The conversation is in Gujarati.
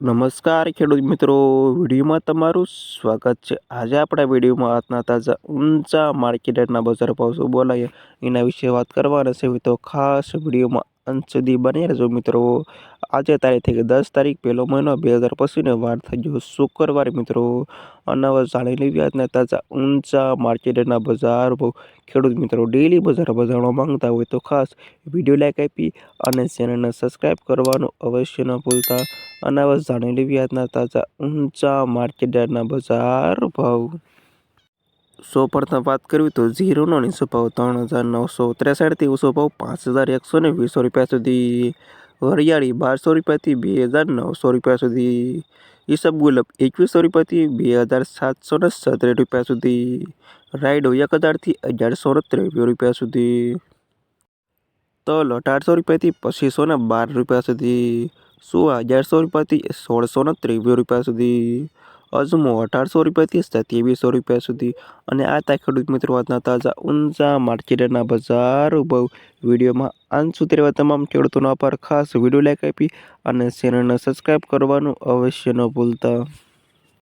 નમસ્કાર ખેડૂત મિત્રો, વિડીયોમાં તમારું સ્વાગત છે. આજે આપણા વિડીયોમાં આજના તાજા, ઊંચા માર્કેટ રેટના બજાર ભાવ શું બોલાય એના વિશે વાત કરવાના છે. તો ખાસ વિડીયોમાં અંત સુધી બની રહેજો મિત્રો. આજે તારીખ દસ તારીખ પહેલો મહિનો બે હજાર પચીસને વાર થઈ ગયો શુક્રવાર મિત્રો. અનાવર જાણી લેવી આજના તાજા, ઊંચા માર્કેટ રેટના બજાર ભાવ. ખેડૂત મિત્રો ડેલી બજાર બજારવા માંગતા હોય તો ખાસ વીડિયો લાઈક આપી અને ચેનલને સબસ્ક્રાઈબ કરવાનું અવશ્ય ન ભૂલતા. અનાવર જાણી લેવી આજના તાજા ઊંચા માર્કેટ યાર્ડના બજાર ભાવ. સો પ્રથમ વાત કરવી તો ઝીરોનો નીચો ભાવ ત્રણ હજાર નવસો ત્રેસઠથી ઊંચો ભાવ પાંચ હજાર એકસો ને વીસો રૂપિયા સુધી. વરિયાળી બારસો રૂપિયાથી બે હજાર નવસો રૂપિયા સુધી. ઈસબ ગુલાબ એકવીસો રૂપિયાથી બે હજાર સાતસો ને સત્તર રૂપિયા સુધી. રાઈડો એક હજારથી અગિયારસો ને ત્રેવીસ રૂપિયા સુધી. તલ અઢારસો રૂપિયાથી પચીસો ને બાર રૂપિયા સુધી. સુવા અગિયારસો રૂપિયાથી સોળસો ને ત્રેવીસ રૂપિયા સુધી? અજમો અઢારસો રૂપિયાથી સત્યાવીસો રૂપિયા સુધી. અને આ તા ખેડૂત મિત્રો, આજના તાજા ઊંચા માર્કેટના બજાર ઉભવ વિડીયોમાં અંત સુધી રહેવા તમામ ખેડૂતોનો આભાર. ખાસ વીડિયો લાઈક આપી અને ચેનલને સબસ્ક્રાઈબ કરવાનું અવશ્ય ન ભૂલતા.